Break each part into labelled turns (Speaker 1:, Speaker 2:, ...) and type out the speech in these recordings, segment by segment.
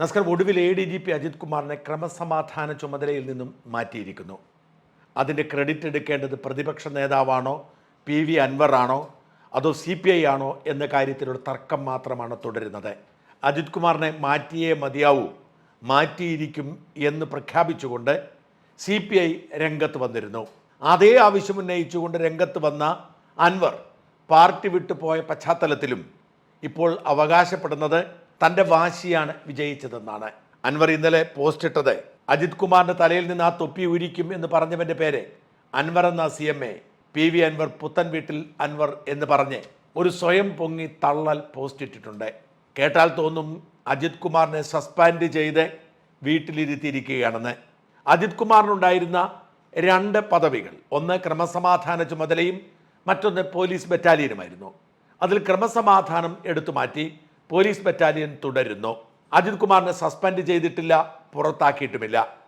Speaker 1: നസ്കർ ഒടുവിൽ A D G P Ajith കുമാറിനെ ക്രമസമാധാന ചുമതലയിൽ നിന്നും മാറ്റിയിരിക്കുന്നു. അതിന്റെ ക്രെഡിറ്റ് എടുക്കേണ്ടത് പ്രതിപക്ഷ നേതാവാണോ പി വി അൻവറാണോ അതോ സി പി ഐ ആണോ എന്ന കാര്യത്തിലൊരു തർക്കം മാത്രമാണ് തുടരുന്നത്. അജിത് കുമാറിനെ മാറ്റിയേ മതിയാവൂ മാറ്റിയിരിക്കും എന്ന് പ്രഖ്യാപിച്ചുകൊണ്ട് സി പി ഐ രംഗത്ത് വന്നിരുന്നു. അതേ ആവശ്യം ഉന്നയിച്ചുകൊണ്ട് രംഗത്ത് വന്ന അൻവർ പാർട്ടി വിട്ടുപോയ പശ്ചാത്തലത്തിലും ഇപ്പോൾ അവകാശപ്പെടുന്നത് തന്റെ വാശിയാണ് വിജയിച്ചതെന്നാണ്. അൻവർ ഇന്നലെ പോസ്റ്റ് ഇട്ടത്. അജിത് കുമാറിന്റെ തലയിൽ നിന്ന് ആ തൊപ്പി ഉരിക്കും എന്ന് പറഞ്ഞവന്റെ പേര് അൻവർ എന്ന C M A. P V Anwar പുത്തൻ വീട്ടിൽ അൻവർ എന്ന് പറഞ്ഞ് ഒരു സ്വയം പൊങ്ങി തള്ളൽ പോസ്റ്റ് ഇട്ടിട്ടുണ്ട്. കേട്ടാൽ തോന്നും അജിത് കുമാറിനെ സസ്പെൻഡ് ചെയ്ത് വീട്ടിലിരുത്തിയിരിക്കുകയാണെന്ന്. അജിത് കുമാറിനുണ്ടായിരുന്ന രണ്ട് പദവികൾ. ഒന്ന് ക്രമസമാധാന ചുമതലയും മറ്റൊന്ന് പോലീസ് ബറ്റാലിയനുമായിരുന്നു. അതിൽ ക്രമസമാധാനം എടുത്തു മാറ്റി പോലീസ് ബറ്റാലിയൻ തുടരുന്നു. അജിത് കുമാറിനെ സസ്പെൻഡ് ചെയ്തിട്ടില്ല പുറത്താക്കിയിട്ടുമില്ല.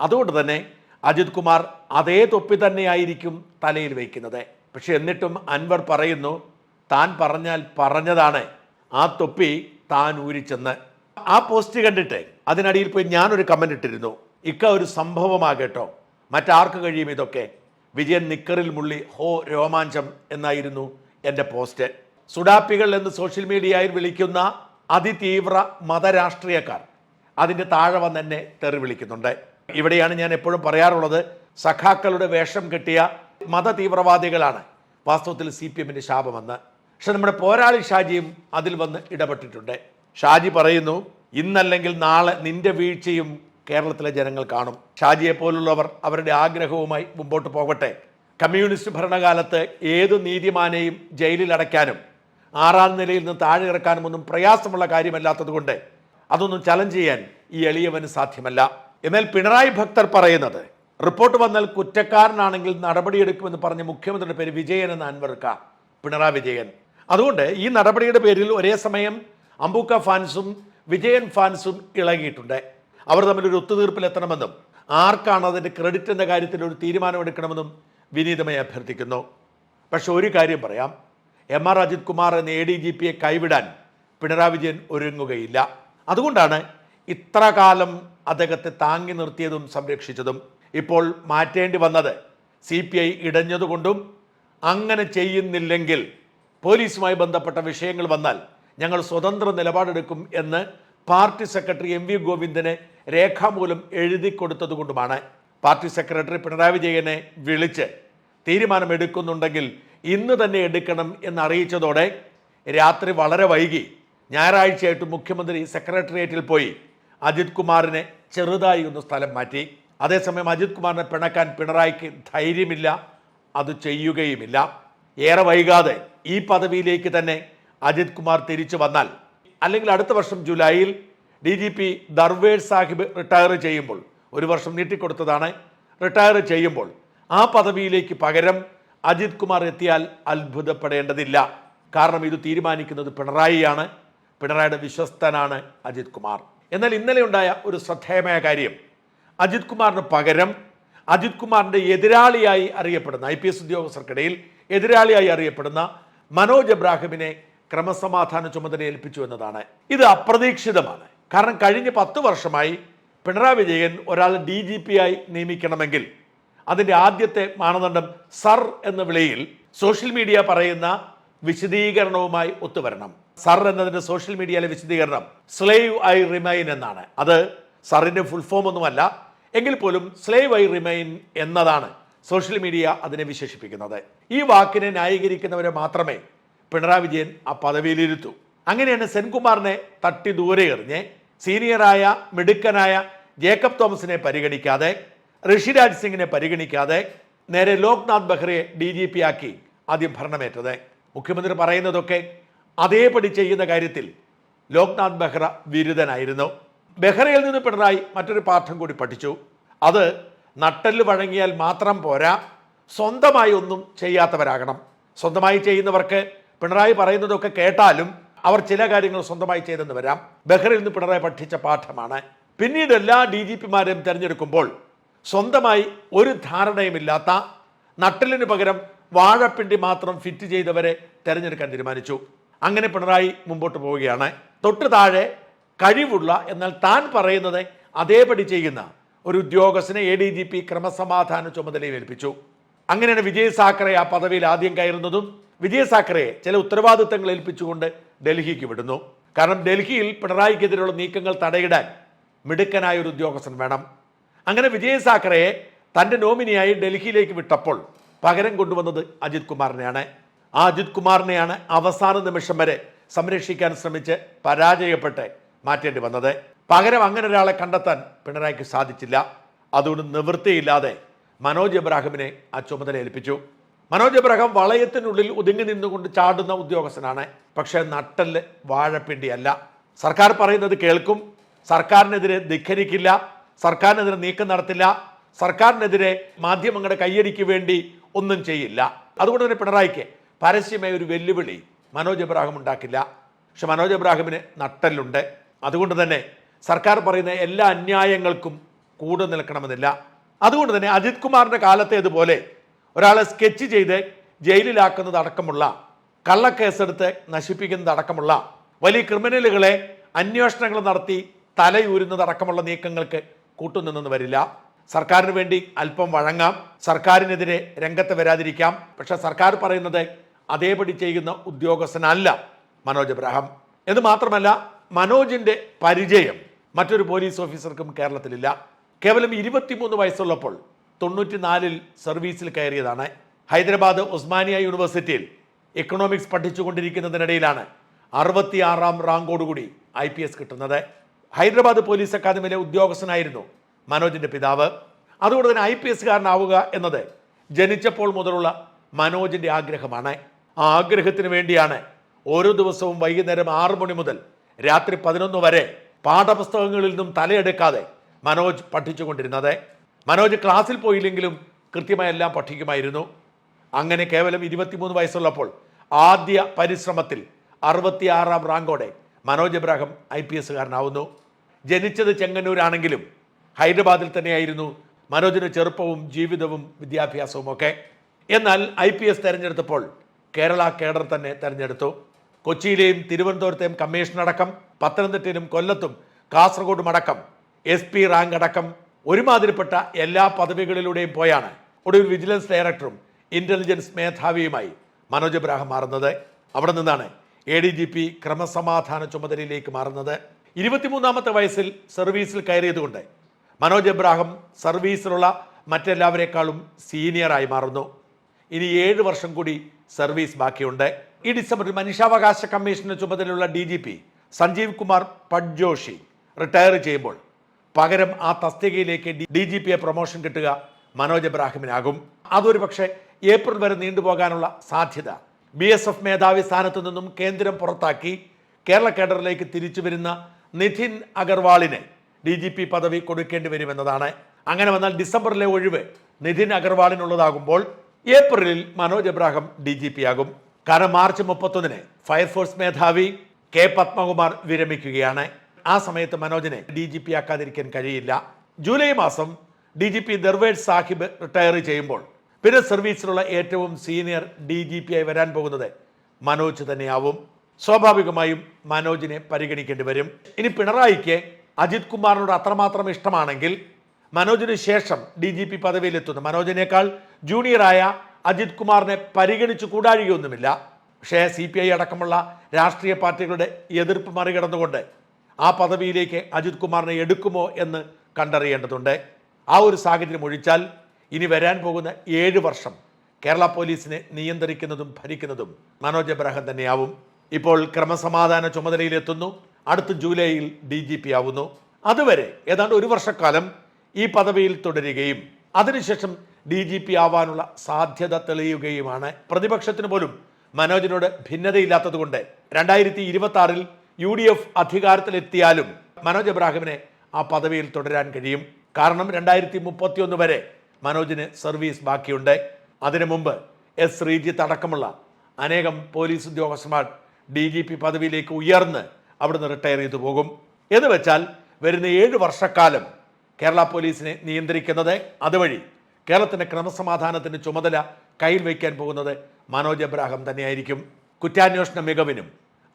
Speaker 1: അതുകൊണ്ട് തന്നെ അജിത് കുമാർ അതേ തൊപ്പി തന്നെയായിരിക്കും തലയിൽ വയ്ക്കുന്നത്. പക്ഷെ എന്നിട്ടും അൻവർ പറയുന്നു താൻ പറഞ്ഞാൽ പറഞ്ഞതാണ്. ആ തൊപ്പി താൻ ഊരിച്ചെന്ന്. ആ പോസ്റ്റ് കണ്ടിട്ട് അതിനടിയിൽ പോയി ഞാനൊരു കമന്റ് ഇട്ടിരുന്നു. ഇക്ക ഒരു സംഭവമാകട്ടോ. മറ്റാർക്ക് കഴിയും ഇതൊക്കെ? വിജയൻ നിക്കറിൽ മുള്ളി ഹോ രോമാഞ്ചം എന്നായിരുന്നു എന്റെ പോസ്റ്റ്. സുഡാപ്പികൾ എന്ന് സോഷ്യൽ മീഡിയയിൽ വിളിക്കുന്ന അതിതീവ്ര മതരാഷ്ട്രീയക്കാർ. അതിന്റെ താഴവൻ തന്നെ തെറി വിളിക്കുന്നുണ്ട്. ഇവിടെയാണ് ഞാൻ എപ്പോഴും പറയാറുള്ളത് സഖാക്കളുടെ വേഷം കെട്ടിയ മത തീവ്രവാദികളാണ് വാസ്തവത്തിൽ സി പി എമ്മിന്റെ ശാപമെന്ന്. പക്ഷെ നമ്മുടെ പോരാളി ഷാജിയും അതിൽ വന്ന് ഇടപെട്ടിട്ടുണ്ട്. ഷാജി പറയുന്നു ഇന്നല്ലെങ്കിൽ നാളെ നിന്റെ വീഴ്ചയും കേരളത്തിലെ ജനങ്ങൾ കാണും. ഷാജിയെ പോലുള്ളവർ അവരുടെ ആഗ്രഹവുമായി മുമ്പോട്ട് പോകട്ടെ. കമ്മ്യൂണിസ്റ്റ് ഭരണകാലത്ത് ഏതു നീതിമാനെയും ജയിലിൽ അടയ്ക്കാനും ആറാം നിലയിൽ നിന്ന് താഴെ ഇറക്കാനും ഒന്നും പ്രയാസമുള്ള കാര്യമല്ലാത്തതുകൊണ്ട് അതൊന്നും ചലഞ്ച് ചെയ്യാൻ ഈ എളിയവന് സാധ്യമല്ല. എന്നാൽ പിണറായി ഭക്തർ പറയുന്നത് റിപ്പോർട്ട് വന്നാൽ കുറ്റക്കാരനാണെങ്കിൽ നടപടിയെടുക്കുമെന്ന് പറഞ്ഞ മുഖ്യമന്ത്രിയുടെ പേര് വിജയൻ എന്ന അൻവർക്ക പിണറായി വിജയൻ. അതുകൊണ്ട് ഈ നടപടിയുടെ പേരിൽ ഒരേ സമയം അമ്പൂക്ക ഫാൻസും വിജയൻ ഫാൻസും ഇളകിയിട്ടുണ്ട്. അവർ തമ്മിൽ ഒരു ഒത്തുതീർപ്പിലെത്തണമെന്നും ആർക്കാണ് അതിന്റെ ക്രെഡിറ്റ് എന്ന കാര്യത്തിൽ ഒരു തീരുമാനമെടുക്കണമെന്നും വിനീതമായി അഭ്യർത്ഥിക്കുന്നു. പക്ഷെ ഒരു കാര്യം പറയാം എം ആർ അജിത് കുമാർ എന്ന എ ഡി ജി പിയെ കൈവിടാൻ പിണറായി വിജയൻ ഒരുങ്ങുകയില്ല. അതുകൊണ്ടാണ് ഇത്ര കാലം അദ്ദേഹത്തെ താങ്ങി നിർത്തിയതും സംരക്ഷിച്ചതും. ഇപ്പോൾ മാറ്റേണ്ടി വന്നത് സി പി ഐ ഇടഞ്ഞതുകൊണ്ടും അങ്ങനെ ചെയ്യുന്നില്ലെങ്കിൽ പോലീസുമായി ബന്ധപ്പെട്ട വിഷയങ്ങൾ വന്നാൽ ഞങ്ങൾ സ്വതന്ത്ര നിലപാടെടുക്കും എന്ന് പാർട്ടി സെക്രട്ടറി എം വി ഗോവിന്ദന് രേഖാമൂലം എഴുതി കൊടുത്തതുകൊണ്ടുമാണ്. പാർട്ടി സെക്രട്ടറി പിണറായി വിജയനെ വിളിച്ച് തീരുമാനമെടുക്കുന്നുണ്ടെങ്കിൽ ഇന്ന് തന്നെ എടുക്കണം എന്നറിയിച്ചതോടെ രാത്രി വളരെ വൈകി. ഞായറാഴ്ചയായിട്ട് മുഖ്യമന്ത്രി സെക്രട്ടേറിയറ്റിൽ പോയി. അജിത് കുമാറിനെ ചെറുതായി ഒന്ന് സ്ഥലം മാറ്റി. അതേസമയം അജിത് കുമാറിനെ പിണക്കാൻ പിണറായിക്ക് ധൈര്യമില്ല. അത് ചെയ്യുകയുമില്ല. ഏറെ വൈകാതെ ഈ പദവിയിലേക്ക് തന്നെ അജിത് കുമാർ തിരിച്ചു വന്നാൽ അല്ലെങ്കിൽ അടുത്ത വർഷം ജൂലൈയിൽ D G P Darvesh Sahib retire ചെയ്യുമ്പോൾ ഒരു വർഷം നീട്ടിക്കൊടുത്തതാണ് റിട്ടയർ ചെയ്യുമ്പോൾ ആ പദവിയിലേക്ക് പകരം അജിത് കുമാർ എത്തിയാൽ അത്ഭുതപ്പെടേണ്ടതില്ല. കാരണം ഇത് തീരുമാനിക്കുന്നത് പിണറായിയാണ്. പിണറായിയുടെ വിശ്വസ്തനാണ് അജിത് കുമാർ. എന്നാൽ ഇന്നലെ ഉണ്ടായ ഒരു ശ്രദ്ധേയമായ കാര്യം. അജിത് കുമാറിന് പകരം അജിത് കുമാറിന്റെ എതിരാളിയായി അറിയപ്പെടുന്ന ഐ പി എസ് ഉദ്യോഗസ്ഥർക്കിടയിൽ എതിരാളിയായി അറിയപ്പെടുന്ന മനോജ് എബ്രാഹിമിനെ ക്രമസമാധാന ചുമതല ഏൽപ്പിച്ചു എന്നതാണ്. ഇത് അപ്രതീക്ഷിതമാണ്. കാരണം കഴിഞ്ഞ പത്ത് വർഷമായി പിണറായി വിജയൻ ഒരാൾ ഡി ജി പി ആയി നിയമിക്കണമെങ്കിൽ അതിന്റെ ആദ്യത്തെ മാനദണ്ഡം സർ എന്ന വിളിയിൽ സോഷ്യൽ മീഡിയ പറയുന്ന വിശദീകരണവുമായി ഒത്തുവരണം. സർ എന്നതിന്റെ സോഷ്യൽ മീഡിയയിലെ വിശദീകരണം സ്ലേവ് ഐ റിമൈൻ എന്നാണ്. അത് സറിന്റെ ഫുൾ ഫോം ഒന്നുമല്ല എങ്കിൽ പോലും സ്ലേവ് ഐ റിമൈൻ എന്നതാണ് സോഷ്യൽ മീഡിയ അതിനെ വിശേഷിപ്പിക്കുന്നത്. ഈ വാക്കിനെ ന്യായീകരിക്കുന്നവരെ മാത്രമേ പിണറായി വിജയൻ ആ പദവിയിലിരുത്തു. അങ്ങനെയാണ് സെൻകുമാറിനെ തട്ടി ദൂരെ എറിഞ്ഞ് സീനിയറായ മിടുക്കനായ ജേക്കബ് തോമസിനെ പരിഗണിക്കാതെ ഋഷിരാജ് സിംഗിനെ പരിഗണിക്കാതെ നേരെ ലോക്നാഥ് ബെഹ്റയെ ഡി ജി പി ആക്കി ആദ്യം ഭരണമേറ്റത്. മുഖ്യമന്ത്രി പറയുന്നതൊക്കെ അതേപടി ചെയ്യുന്ന കാര്യത്തിൽ ലോക്നാഥ് ബെഹ്റ വിരുദ്ധനായിരുന്നു. ബെഹ്റയിൽ നിന്ന് പിണറായി മറ്റൊരു പാഠം കൂടി പഠിച്ചു. അത് നട്ടൽ വഴങ്ങിയാൽ മാത്രം പോരാ സ്വന്തമായി ഒന്നും ചെയ്യാത്തവരാകണം. സ്വന്തമായി ചെയ്യുന്നവർക്ക് പിണറായി പറയുന്നതൊക്കെ കേട്ടാലും അവർ ചില കാര്യങ്ങൾ സ്വന്തമായി ചെയ്തെന്ന് വരാം. ബെഹ്റയിൽ നിന്ന് പിണറായി പഠിച്ച പാഠമാണ്. പിന്നീട് എല്ലാ ഡി ജി പിമാരെയും തിരഞ്ഞെടുക്കുമ്പോൾ സ്വന്തമായി ഒരു ധാരണയുമില്ലാത്ത നട്ടലിന് പകരം വാഴപ്പിണ്ടി മാത്രം ഫിറ്റ് ചെയ്തവരെ തിരഞ്ഞെടുക്കാൻ തീരുമാനിച്ചു. അങ്ങനെ പിണറായി മുമ്പോട്ട് പോവുകയാണ്. തൊട്ട് താഴെ കഴിവുള്ള എന്നാൽ താൻ പറയുന്നത് അതേപടി ചെയ്യുന്ന ഒരു ഉദ്യോഗസ്ഥനെ എ ഡി ജി പി ക്രമസമാധാന ചുമതലയിൽ ഏൽപ്പിച്ചു. അങ്ങനെയാണ് വിജയ് സാക്കറെ ആ പദവിയിൽ ആദ്യം കയറുന്നതും വിജയ് സാക്കറയെ ചില ഉത്തരവാദിത്തങ്ങൾ ഏൽപ്പിച്ചുകൊണ്ട് ഡൽഹിക്ക് വിടുന്നു. കാരണം ഡൽഹിയിൽ പിണറായിക്കെതിരെയുള്ള നീക്കങ്ങൾ തടയിടാൻ മിടുക്കനായ ഒരു ഉദ്യോഗസ്ഥൻ വേണം. അങ്ങനെ വിജയ് സാക്കറയെ തന്റെ നോമിനിയായി ഡൽഹിയിലേക്ക് വിട്ടപ്പോൾ പകരം കൊണ്ടുവന്നത് അജിത് കുമാറിനെയാണ്. ആ അജിത് കുമാറിനെയാണ് അവസാന നിമിഷം വരെ സംരക്ഷിക്കാൻ ശ്രമിച്ച് പരാജയപ്പെട്ട് മാറ്റേണ്ടി വന്നത്. പകരം അങ്ങനെ ഒരാളെ കണ്ടെത്താൻ പിണറായിക്ക് സാധിച്ചില്ല. അതുകൊണ്ട് നിവൃത്തിയില്ലാതെ മനോജ് എബ്രാഹിമിനെ ആ ചുമതല ഏൽപ്പിച്ചു. മനോജ് എബ്രാഹിം വളയത്തിനുള്ളിൽ ഒതുങ്ങി നിന്നുകൊണ്ട് ചാടുന്ന ഉദ്യോഗസ്ഥനാണ്. പക്ഷേ നട്ടൽ വാഴപ്പിണ്ടിയല്ല. സർക്കാർ പറയുന്നത് കേൾക്കും. സർക്കാരിനെതിരെ ധിഖരിക്കില്ല. സർക്കാരിനെതിരെ നീക്കം നടത്തില്ല. സർക്കാരിനെതിരെ മാധ്യമങ്ങളുടെ കയ്യടിക്ക് വേണ്ടി ഒന്നും ചെയ്യില്ല. അതുകൊണ്ട് തന്നെ പിണറായിക്ക് പരസ്യമായ ഒരു വെല്ലുവിളി മനോജ് എബ്രാഹിം ഉണ്ടാക്കില്ല. പക്ഷെ മനോജ് എബ്രാഹിമിന് നട്ടലുണ്ട് അതുകൊണ്ട് തന്നെ സർക്കാർ പറയുന്ന എല്ലാ അന്യായങ്ങൾക്കും കൂടെ നിൽക്കണമെന്നില്ല. അതുകൊണ്ട് തന്നെ അജിത് കുമാറിന്റെ കാലത്തെ ഇതുപോലെ ഒരാളെ സ്കെച്ച് ചെയ്ത് ജയിലിലാക്കുന്നത് അടക്കമുള്ള കള്ളക്കേസെടുത്ത് നശിപ്പിക്കുന്നത് അടക്കമുള്ള വലിയ ക്രിമിനലുകളെ അന്വേഷണങ്ങൾ നടത്തി തലയൂരുന്നത് അടക്കമുള്ള നീക്കങ്ങൾക്ക് കൂട്ടുനിന്നെന്ന് വരില്ല. സർക്കാരിന് വേണ്ടി അല്പം വഴങ്ങാം. സർക്കാരിനെതിരെ രംഗത്ത് വരാതിരിക്കാം. പക്ഷെ സർക്കാർ പറയുന്നത് അതേപടി ചെയ്യുന്ന ഉദ്യോഗസ്ഥനല്ല മനോജ് എബ്രഹാം എന്ന് മാത്രമല്ല മനോജിന്റെ പരിചയം മറ്റൊരു പോലീസ് ഓഫീസർക്കും കേരളത്തിലില്ല. കേവലം ഇരുപത്തിമൂന്ന് വയസ്സുള്ളപ്പോൾ തൊണ്ണൂറ്റിനാലിൽ സർവീസിൽ കയറിയതാണ്. ഹൈദരാബാദ് ഉസ്മാനിയ യൂണിവേഴ്സിറ്റിയിൽ എക്കണോമിക്സ് പഠിച്ചുകൊണ്ടിരിക്കുന്നതിനിടയിലാണ് അറുപത്തിയാറാം റാങ്കോടുകൂടി ഐ പി എസ് കിട്ടുന്നത്. ഹൈദരാബാദ് പോലീസ് അക്കാദമിയിലെ ഉദ്യോഗസ്ഥനായിരുന്നു മനോജിന്റെ പിതാവ്. അതുകൊണ്ട് തന്നെ ഐ പി എസ്സുകാരനാവുക എന്നത് ജനിച്ചപ്പോൾ മുതലുള്ള മനോജിന്റെ ആഗ്രഹമാണ്. ആ ആഗ്രഹത്തിന് വേണ്ടിയാണ് ഓരോ ദിവസവും വൈകുന്നേരം ആറു മണി മുതൽ രാത്രി പതിനൊന്ന് വരെ പാഠപുസ്തകങ്ങളിൽ നിന്നും തലയെടുക്കാതെ മനോജ് പഠിച്ചുകൊണ്ടിരുന്നത്. മനോജ് ക്ലാസ്സിൽ പോയില്ലെങ്കിലും കൃത്യമായി എല്ലാം പഠിക്കുമായിരുന്നു. അങ്ങനെ കേവലം ഇരുപത്തിമൂന്ന് വയസ്സുള്ളപ്പോൾ ആദ്യ പരിശ്രമത്തിൽ അറുപത്തിയാറാം റാങ്കോടെ മനോജ് എബ്രാഹിം ഐ പി എസ്സുകാരനാവുന്നു ജനിച്ചത് ചെങ്ങന്നൂരാണെങ്കിലും ഹൈദരാബാദിൽ തന്നെയായിരുന്നു മനോജിന് ചെറുപ്പവും ജീവിതവും വിദ്യാഭ്യാസവും ഒക്കെ. എന്നാൽ ഐ പി എസ് തെരഞ്ഞെടുത്തപ്പോൾ കേരള കേഡർ തന്നെ തെരഞ്ഞെടുത്തു. കൊച്ചിയിലെയും തിരുവനന്തപുരത്തെയും കമ്മീഷൻ അടക്കം പത്തനംതിട്ടയിലും കൊല്ലത്തും കാസർഗോഡും അടക്കം എസ് പി റാങ്ക് അടക്കം ഒരുമാതിരിപ്പെട്ട എല്ലാ പദവികളിലൂടെയും പോയാണ് ഒടുവിൽ വിജിലൻസ് ഡയറക്ടറും ഇന്റലിജൻസ് മേധാവിയുമായി മനോജ് ഇബ്രാഹിം മാറുന്നത്. അവിടെ നിന്നാണ് എ ഡി ജി പി ക്രമസമാധാന ചുമതലയിലേക്ക് മാറുന്നത്. ഇരുപത്തിമൂന്നാമത്തെ വയസ്സിൽ സർവീസിൽ കയറിയതുകൊണ്ട് മനോജ് എബ്രാഹം സർവീസിലുള്ള മറ്റെല്ലാവരെക്കാളും സീനിയറായി മാറുന്നു. ഇനി ഏഴ് വർഷം കൂടി സർവീസ് ബാക്കിയുണ്ട്. ഈ ഡിസംബറിൽ മനുഷ്യാവകാശ കമ്മീഷന് ചുമതലയുള്ള D G P Sanjeev Kumar Padjoshi retire ചെയ്യുമ്പോൾ പകരം ആ തസ്തികയിലേക്ക് ഡി ജി പിയെ പ്രൊമോഷൻ കിട്ടുക മനോജ് എബ്രാഹിമിനാകും. അതൊരു പക്ഷേ ഏപ്രിൽ വരെ നീണ്ടുപോകാനുള്ള സാധ്യത ബി എസ് എഫ് മേധാവി സ്ഥാനത്തു നിന്നും കേന്ദ്രം പുറത്താക്കി കേരള കേഡറിലേക്ക് തിരിച്ചു വരുന്ന നിധിൻ അഗർവാളിന് ഡി ജി പി പദവി കൊടുക്കേണ്ടി വരുമെന്നതാണ്. അങ്ങനെ വന്നാൽ ഡിസംബറിലെ ഒഴിവ് നിതിൻ അഗർവാളിനുള്ളതാകുമ്പോൾ ഏപ്രിലിൽ Manoj Ebrahim D G P ആകും കാരണം മാർച്ച് മുപ്പത്തൊന്നിന് ഫയർഫോഴ്സ് മേധാവി കെ പത്മകുമാർ വിരമിക്കുകയാണ്. ആ സമയത്ത് മനോജിനെ ഡി ജി പി ആക്കാതിരിക്കാൻ കഴിയില്ല. ജൂലൈ മാസം D G P Darvesh Sahib retire ചെയ്യുമ്പോൾ പിന്നെ സർവീസിലുള്ള ഏറ്റവും സീനിയർ ഡി ജി പി ആയി വരാൻ പോകുന്നത് മനോജ് തന്നെയാവും. സ്വാഭാവികമായും മനോജിനെ പരിഗണിക്കേണ്ടി വരും. ഇനി പിണറായിക്ക് അജിത് കുമാറിനോട് അത്രമാത്രം ഇഷ്ടമാണെങ്കിൽ മനോജിന് ശേഷം ഡി ജി പി പദവിയിലെത്തുന്ന. മനോജിനേക്കാൾ ജൂനിയറായ അജിത് കുമാറിനെ പരിഗണിച്ചു കൂടാഴികയൊന്നുമില്ല. പക്ഷേ സി പി ഐ അടക്കമുള്ള രാഷ്ട്രീയ പാർട്ടികളുടെ എതിർപ്പ് മറികടന്നുകൊണ്ട് ആ പദവിയിലേക്ക് അജിത് കുമാറിനെ എടുക്കുമോ എന്ന് കണ്ടറിയേണ്ടതുണ്ട്. ആ ഒരു സാഹചര്യം ഒഴിച്ചാൽ ഇനി വരാൻ പോകുന്ന ഏഴ് വർഷം കേരള പോലീസിനെ നിയന്ത്രിക്കുന്നതും ഭരിക്കുന്നതും മനോജ് എബ്രഹാം തന്നെയാവും. ഇപ്പോൾ ക്രമസമാധാന ചുമതലയിലെത്തുന്നു. അടുത്ത ജൂലൈയിൽ ഡി ജി പി ആവുന്നു. അതുവരെ ഏതാണ്ട് ഒരു വർഷക്കാലം ഈ പദവിയിൽ തുടരുകയും അതിനുശേഷം ഡി ജി പി ആവാനുള്ള സാധ്യത തെളിയുകയുമാണ്. പ്രതിപക്ഷത്തിന് പോലും മനോജിനോട് ഭിന്നതയില്ലാത്തതുകൊണ്ട് രണ്ടായിരത്തി ഇരുപത്തി ആറിൽ യു ഡി എഫ് അധികാരത്തിലെത്തിയാലും മനോജ് എബ്രാഹിമിനെ ആ പദവിയിൽ തുടരാൻ കഴിയും. കാരണം രണ്ടായിരത്തി മുപ്പത്തിയൊന്ന് വരെ മനോജിന് സർവീസ് ബാക്കിയുണ്ട്. അതിനു മുമ്പ് എസ് ശ്രീജിത്ത് അടക്കമുള്ള അനേകം പോലീസ് ഉദ്യോഗസ്ഥന്മാർ ഡി ജി പി പദവിയിലേക്ക് ഉയർന്ന് അവിടുന്ന് റിട്ടയർ ചെയ്തു പോകും. എന്ന് വെച്ചാൽ വരുന്ന ഏഴ് വർഷക്കാലം കേരള പോലീസിനെ നിയന്ത്രിക്കുന്നത് അതുവഴി കേരളത്തിന്റെ ക്രമസമാധാനത്തിന്റെ ചുമതല കയ്യിൽ വയ്ക്കാൻ പോകുന്നത് മനോജ് അബ്രാഹം തന്നെയായിരിക്കും. കുറ്റാന്വേഷണ മികവിനും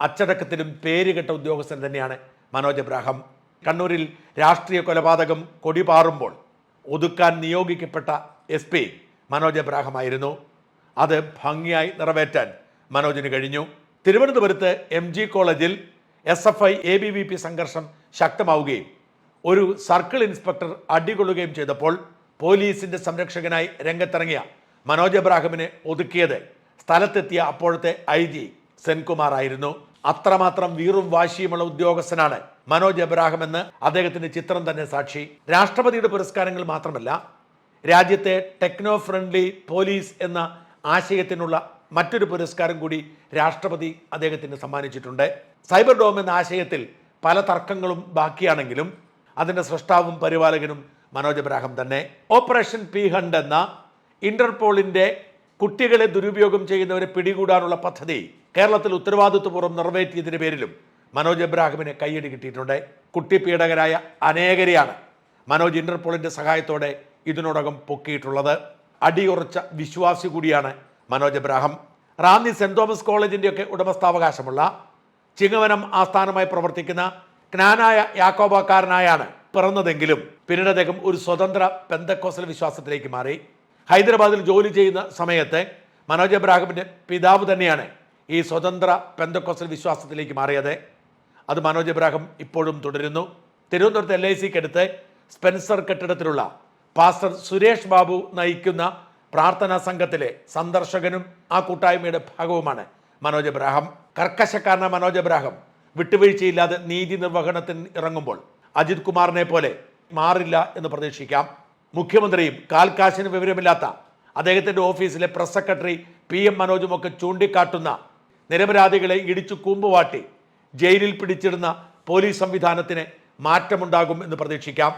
Speaker 1: അച്ചടക്കത്തിലും പേരുകെട്ട ഉദ്യോഗസ്ഥൻ തന്നെയാണ് മനോജ് അബ്രാഹം കണ്ണൂരിൽ രാഷ്ട്രീയ കൊലപാതകം കൊടിപാറുമ്പോൾ ഒതുക്കാൻ നിയോഗിക്കപ്പെട്ട എസ് പി മനോജ് എബ്രാഹാം ആയിരുന്നു അത് ഭംഗിയായി നിറവേറ്റാൻ മനോജിന് കഴിഞ്ഞു. തിരുവനന്തപുരത്ത് എം ജി കോളേജിൽ S F I A B V P സംഘർഷം ശക്തമാവുകയും ഒരു സർക്കിൾ ഇൻസ്പെക്ടർ അടികൊള്ളുകയും ചെയ്തപ്പോൾ പോലീസിന്റെ സംരക്ഷകനായി രംഗത്തിറങ്ങിയ മനോജ് എബ്രാഹിമിനെ ഒതുക്കിയത് സ്ഥലത്തെത്തിയ അപ്പോഴത്തെ ഐ ജി സെൻകുമാർ ആയിരുന്നു. അത്രമാത്രം വീറും വാശിയുമുള്ള ഉദ്യോഗസ്ഥനാണ് മനോജ് എബ്രാഹിം എന്ന് അദ്ദേഹത്തിന്റെ ചിത്രം തന്നെ സാക്ഷി. രാഷ്ട്രപതിയുടെ പുരസ്കാരങ്ങൾ മാത്രമല്ല രാജ്യത്തെ ടെക്നോ ഫ്രണ്ട്ലി പോലീസ് എന്ന ആശയത്തിനുള്ള മറ്റൊരു പുരസ്കാരം കൂടി രാഷ്ട്രപതി അദ്ദേഹത്തിന് സമ്മാനിച്ചിട്ടുണ്ട്. സൈബർ ഡോം എന്ന ആശയത്തിൽ പല തർക്കങ്ങളും ബാക്കിയാണെങ്കിലും അതിന്റെ സൃഷ്ടാവും പരിപാലകനും മനോജ് അബ്രാഹം തന്നെ. ഓപ്പറേഷൻ പി ഹണ്ട് എന്ന ഇന്റർപോളിന്റെ കുട്ടികളെ ദുരുപയോഗം ചെയ്യുന്നവരെ പിടികൂടാനുള്ള പദ്ധതി കേരളത്തിൽ ഉത്തരവാദിത്വപൂർവം നിറവേറ്റിയതിന്റെ പേരിലും മനോജ് എബ്രാഹിമിന് കൈയടി കിട്ടിയിട്ടുണ്ട്. കുട്ടിപീഡകരായ അനേകരെയാണ് മനോജ് ഇന്റർപോളിന്റെ സഹായത്തോടെ ഇതിനോടകം പൊക്കിയിട്ടുള്ളത്. അടിയുറച്ച വിശ്വാസി കൂടിയാണ് മനോജ് എബ്രാഹം റാന്നി സെന്റ് തോമസ് കോളേജിന്റെയൊക്കെ ഉടമസ്ഥാവകാശമുള്ള ചിങ്ങവനം ആസ്ഥാനമായി പ്രവർത്തിക്കുന്ന ജ്ഞാനായ യാക്കോബക്കാരനായാണ് പിറന്നതെങ്കിലും പിന്നീട് അദ്ദേഹം ഒരു സ്വതന്ത്ര പെന്തക്കോസൽ വിശ്വാസത്തിലേക്ക് മാറി. ഹൈദരാബാദിൽ ജോലി ചെയ്യുന്ന സമയത്ത് മനോജ് എബ്രാഹിമിന്റെ പിതാവ് തന്നെയാണ് ഈ സ്വതന്ത്ര പെന്തക്കോസൽ വിശ്വാസത്തിലേക്ക് മാറിയത്. അത് മനോജ് എബ്രാഹിം ഇപ്പോഴും തുടരുന്നു. തിരുവനന്തപുരത്ത് എൽ ഐ സിക്കടുത്ത് സ്പെൻസർ കെട്ടിടത്തിലുള്ള പാസ്റ്റർ സുരേഷ് ബാബു നയിക്കുന്ന പ്രാർത്ഥനാ സംഘത്തിലെ സന്ദർശകനും ആ കൂട്ടായ്മയുടെ ഭാഗവുമാണ് മനോജ് എബ്രാഹിം. കർക്കശക്കാരന മനോജ് എബ്രാഹിം വിട്ടുവീഴ്ചയില്ലാതെ നീതി നിർവഹണത്തിന് ഇറങ്ങുമ്പോൾ അജിത് കുമാറിനെ പോലെ മാറില്ല എന്ന് പ്രതീക്ഷിക്കാം. മുഖ്യമന്ത്രിയും കാൽക്കാശിന് വിവരമില്ലാത്ത അദ്ദേഹത്തിന്റെ ഓഫീസിലെ പ്രസ് സെക്രട്ടറി പി എം മനോജും ഒക്കെ ചൂണ്ടിക്കാട്ടുന്ന നിരപരാധികളെ ഇടിച്ചു കൂമ്പുവാട്ടി ജയിലിൽ പിടിച്ചിടുന്ന പോലീസ് സംവിധാനത്തിന് മാറ്റമുണ്ടാകും എന്ന് പ്രതീക്ഷിക്കാം.